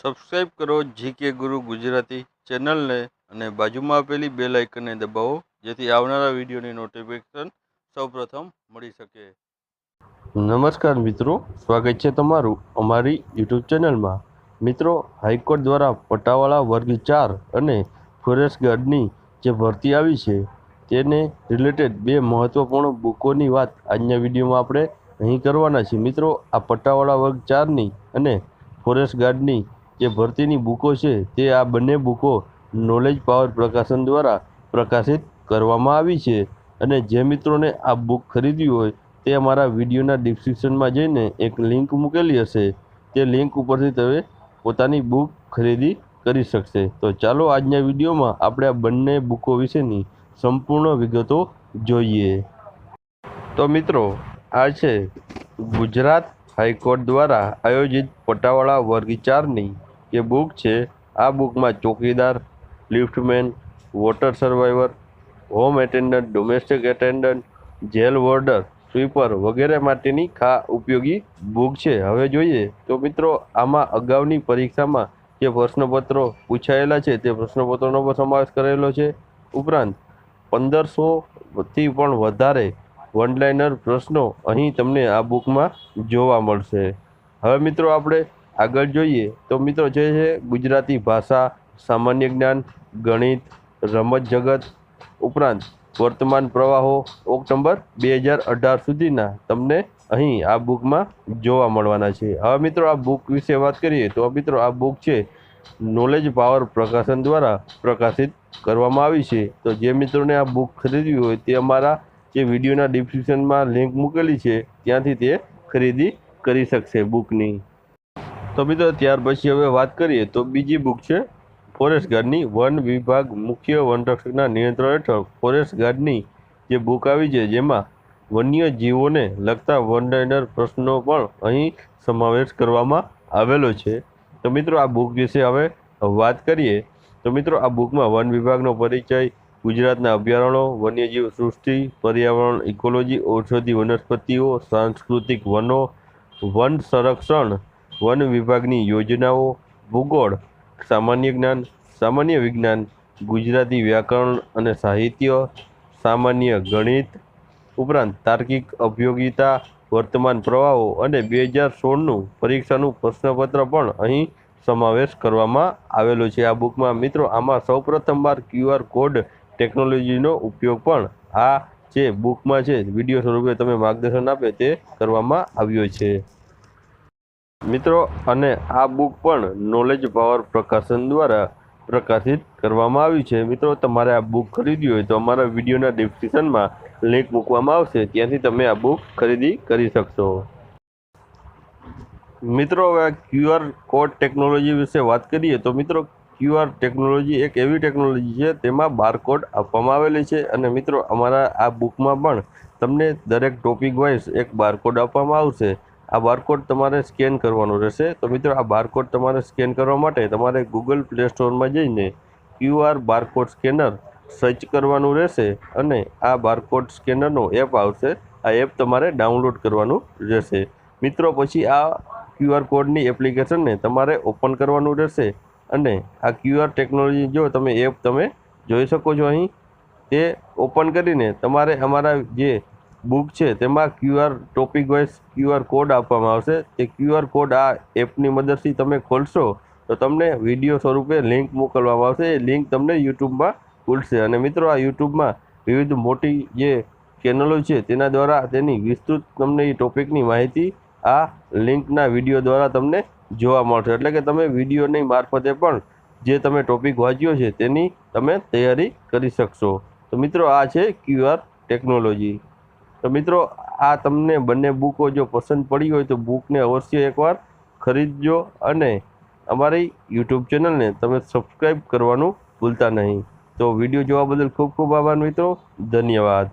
Subscribe કરો GK ગુરુ ગુજરાતી ચેનલને અને બાજુમાં આપેલી બે લાઇકનને દબાવો, જેથી આવનારા વિડીયોની નોટિફિકેશન સૌપ્રથમ મળી શકે. નમસ્કાર મિત્રો, સ્વાગત છે તમારું અમારી યુટ્યુબ ચેનલમાં. મિત્રો, હાઈકોર્ટ દ્વારા પટાવાળા વર્ગ ચાર અને ફોરેસ્ટ ગાર્ડની જે ભરતી આવી છે, તેને રિલેટેડ બે મહત્ત્વપૂર્ણ બુકોની વાત આજના વિડીયોમાં આપણે અહીં કરવાના છીએ. મિત્રો, આ પટ્ટાવાળા વર્ગ ચારની અને ફોરેસ્ટ ગાર્ડની જે ભરતીની બુકો છે તે આ બંને બુકો નોલેજ પાવર પ્રકાશન દ્વારા પ્રકાશિત કરવામાં આવી છે. અને જે મિત્રોને આ બુક ખરીદવી હોય તે અમારા વિડીયોના ડિસ્ક્રિપ્શનમાં જઈને એક લિંક મૂકેલી હશે. તે લિંક ઉપરથી તમે પોતાની બુક ખરીદી કરી શકશે. તો ચાલો આજના વિડીયોમાં આપણે આ બંને બુકો વિશેની સંપૂર્ણ વિગતો જોઈએ. તો મિત્રો, આ છે ગુજરાત હાઈકોર્ટ દ્વારા આયોજિત પટાવાળા વર્ગ ચારની જે બુક છે, આ બુકમાં ચોકીદાર, liftman, water survivor, home attendant, domestic attendant, jail warder, sweeper વગેરે માટેની ખા ઉપયોગી બુક છે. હવે જોઈએ તો મિત્રો, આમાં અગાઉની પરીક્ષામાં જે પ્રશ્નપત્રો પૂછાયેલા છે, તે પ્રશ્નપત્રોનો પણ સમાવેશ કરેલો છે. ઉપરાંત પંદરસોથી પણ વધારે વનલાઇનર પ્રશ્નો અહીં તમને આ બુકમાં જોવા મળશે. હવે મિત્રો આપણે આગળ જોઈએ. તો મિત્રો જે છે, ગુજરાતી ભાષા, સામાન્ય જ્ઞાન, ગણિત, રમત જગત ઉપરાંત વર્તમાન પ્રવાહો ઓક્ટોબર બે હજાર અઢાર સુધીના તમને અહીં આ બુકમાં જોવા મળવાના છે. હવે મિત્રો આ બુક વિશે વાત કરીએ તો મિત્રો આ બુક છે નોલેજ પાવર પ્રકાશન દ્વારા પ્રકાશિત કરવામાં આવી છે. તો જે મિત્રોને આ બુક ખરીદવી હોય તે અમારા જે વિડીયોના ડિસ્ક્રિપ્શનમાં લિંક મૂકેલી છે, ત્યાંથી તે ખરીદી કરી શકશે બુકની તો મિત્રો, ત્યાર પછી હવે વાત કરીએ તો બીજી બુક છે ફોરેસ્ટ ગાર્ડની વન વિભાગ મુખ્ય વનરક્ષકના નિયંત્રણ હેઠળ ફોરેસ્ટ ગાર્ડની જે બુક આવી છે, જેમાં વન્ય જીવોને લગતા વનડાઇનર પ્રશ્નો પણ અહીં સમાવેશ કરવામાં આવેલો છે. તો મિત્રો, આ બુક વિશે હવે વાત કરીએ. તો મિત્રો, આ બુકમાં વન વિભાગનો પરિચય ગુજરાતના અભયારણ્યો, વન્યજીવ સૃષ્ટિ, પર્યાવરણ ઇકોલોજી ઔષધિ, વનસ્પતિઓ, સાંસ્કૃતિક વનો, વન સંરક્ષણ, વન વિભાગની યોજનાઓ, ભૂગોળ, સામાન્ય જ્ઞાન, સામાન્ય વિજ્ઞાન, ગુજરાતી વ્યાકરણ અને સાહિત્ય, સામાન્ય ગણિત ઉપરાંત તાર્કિક અભિયોગિતા, વર્તમાન પ્રવાહો અને બે હજાર સોળનું પરીક્ષાનું પ્રશ્નપત્ર પણ અહીં સમાવેશ કરવામાં આવેલો છે. આ બુકમાં મિત્રો આમાં સૌપ્રથમવાર ક્યુઆર કોડ ટેકનોલોજીનો ઉપયોગ પણ આ જે બુકમાં છે વીડિયો સ્વરૂપે તમે માર્ગદર્શન આપે તે કરવામાં આવ્યો છે. મિત્રો, અને આ બુક પણ નોલેજ પાવર પ્રકાશન દ્વારા પ્રકાશિત કરવામાં આવી છે. મિત્રો, તમારે આ બુક ખરીદવી હોય તો અમારા વિડીયોના ડિસ્ક્રિપ્શનમાં લિંક મૂકવામાં આવશે. ત્યાંથી તમે આ બુક ખરીદી કરી શકશો. મિત્રો, હવે ક્યુઆર કોડ ટેકનોલોજી વિશે વાત કરીએ તો મિત્રો ક્યુઆર ટેકનોલોજી એક એવી ટેકનોલોજી છે, તેમાં બારકોડ આપવામાં આવેલી છે. અને મિત્રો, અમારા આ બુકમાં પણ તમને દરેક ટોપિક વાઇઝ એક બારકોડ આપવામાં આવશે. આ બારકોડ તમારે સ્કેન કરવાનો રહેશે. તો મિત્રો, આ બારકોડ તમારે સ્કેન કરવા માટે તમારે ગૂગલ પ્લે સ્ટોરમાં જઈને ક્યુઆર બારકોડ સ્કેનર સર્ચ કરવાનું રહેશે અને આ બારકોડ સ્કેનરનો એપ આવશે. આ એપ તમારે ડાઉનલોડ કરવાનું રહેશે. મિત્રો, પછી આ ક્યુઆર કોડની એપ્લિકેશનને તમારે ઓપન કરવાનું રહેશે. અને આ ક્યુઆર ટેકનોલોજી જો તમે એપ તમે જોઈ શકો છો અહીં, તે ઓપન કરીને તમારે અમારા જે બુક છે તેમાં QR topic wise QR code આપવામાં આવશે. તે ક્યુઆર કોડ આ એપની મદદથી તમે ખોલશો તો તમને વીડિયો સ્વરૂપે લિંક મોકલવામાં આવશે. એ લિંક તમને યુટ્યુબમાં ખુલશે. અને મિત્રો, આ યુટ્યુબમાં વિવિધ મોટી જે ચેનલો છે તેના દ્વારા તેની વિસ્તૃત તમને એ ટોપિકની માહિતી આ લિંકના વીડિયો દ્વારા તમને જોવા મળશે. એટલે કે તમે વિડીયોની મારફતે પણ જે તમે ટોપિક વાંચ્યો છે તેની તમે તૈયારી કરી શકશો. તો મિત્રો, આ છે ક્યુઆર ટેકનોલોજી તો મિત્રો, આ તમને બંને બુકો જો પસંદ પડી હોય તો બુકને અવશ્ય એકવાર ખરીદજો અને અમારી યુટ્યુબ ચેનલને તમે સબસ્ક્રાઈબ કરવાનું ભૂલતા નહીં. તો વીડિયો જોવા બદલ ખૂબ ખૂબ આભાર મિત્રો. ધન્યવાદ.